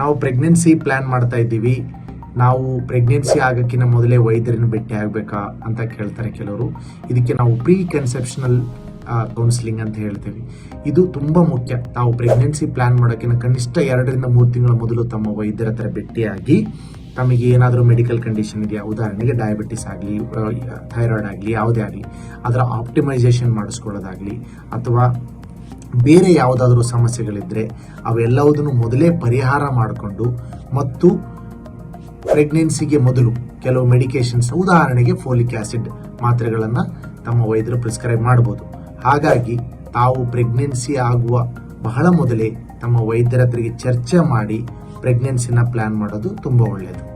ನಾವು pregnancy plan ಮಾಡ್ತಾ ಇದ್ದೀವಿ. ನಾವು ಪ್ರೆಗ್ನೆನ್ಸಿ ಆಗೋಕ್ಕಿಂತ ಮೊದಲೇ ವೈದ್ಯರನ್ನು ಭೇಟಿ ಆಗಬೇಕಾ ಅಂತ ಕೇಳ್ತಾರೆ ಕೆಲವರು. ಇದಕ್ಕೆ ನಾವು ಪ್ರೀ ಕನ್ಸೆಪ್ಷನಲ್ ಕೌನ್ಸಿಲಿಂಗ್ ಅಂತ ಹೇಳ್ತೀವಿ. ಇದು ತುಂಬ ಮುಖ್ಯ. ತಾವು ಪ್ರೆಗ್ನೆನ್ಸಿ ಪ್ಲ್ಯಾನ್ ಮಾಡೋಕ್ಕಿಂತ ಕನಿಷ್ಠ ಎರಡರಿಂದ ಮೂರು ತಿಂಗಳ ಮೊದಲು ತಮ್ಮ ವೈದ್ಯರ ಹತ್ರ ಭೇಟಿಯಾಗಿ ತಮಗೆ ಏನಾದರೂ ಮೆಡಿಕಲ್ ಕಂಡೀಷನ್ ಇದೆಯಾ? ಉದಾಹರಣೆಗೆ ಡಯಾಬಿಟಿಸ್ ಆಗಲಿ ಥೈರಾಯ್ಡ್ ಆಗಲಿ, ಯಾವುದೇ ಆಗಲಿ, ಅದರ ಆಪ್ಟಿಮೈಸೇಷನ್ ಮಾಡಿಸ್ಕೊಳ್ಳೋದಾಗಲಿ, ಅಥವಾ ಬೇರೆ ಯಾವುದಾದ್ರೂ ಸಮಸ್ಯೆಗಳಿದ್ದರೆ ಅವೆಲ್ಲವುದನ್ನು ಮೊದಲೇ ಪರಿಹಾರ ಮಾಡಿಕೊಂಡು ಮತ್ತು ಪ್ರೆಗ್ನೆನ್ಸಿಗೆ ಮೊದಲು ಕೆಲವು ಮೆಡಿಕೇಶನ್ಸ್ ಉದಾಹರಣೆಗೆ ಫೋಲಿಕ್ ಆಸಿಡ್ ಮಾತ್ರೆಗಳನ್ನು ತಮ್ಮ ವೈದ್ಯರು ಪ್ರಿಸ್ಕ್ರೈಬ್ ಮಾಡ್ಬೋದು. ಹಾಗಾಗಿ ತಾವು ಪ್ರೆಗ್ನೆನ್ಸಿ ಆಗುವ ಬಹಳ ಮೊದಲೇ ತಮ್ಮ ವೈದ್ಯರ ಹತ್ರಿಗೆ ಚರ್ಚೆ ಮಾಡಿ ಪ್ರೆಗ್ನೆನ್ಸಿನ ಪ್ಲ್ಯಾನ್ ಮಾಡೋದು ತುಂಬ ಒಳ್ಳೆಯದು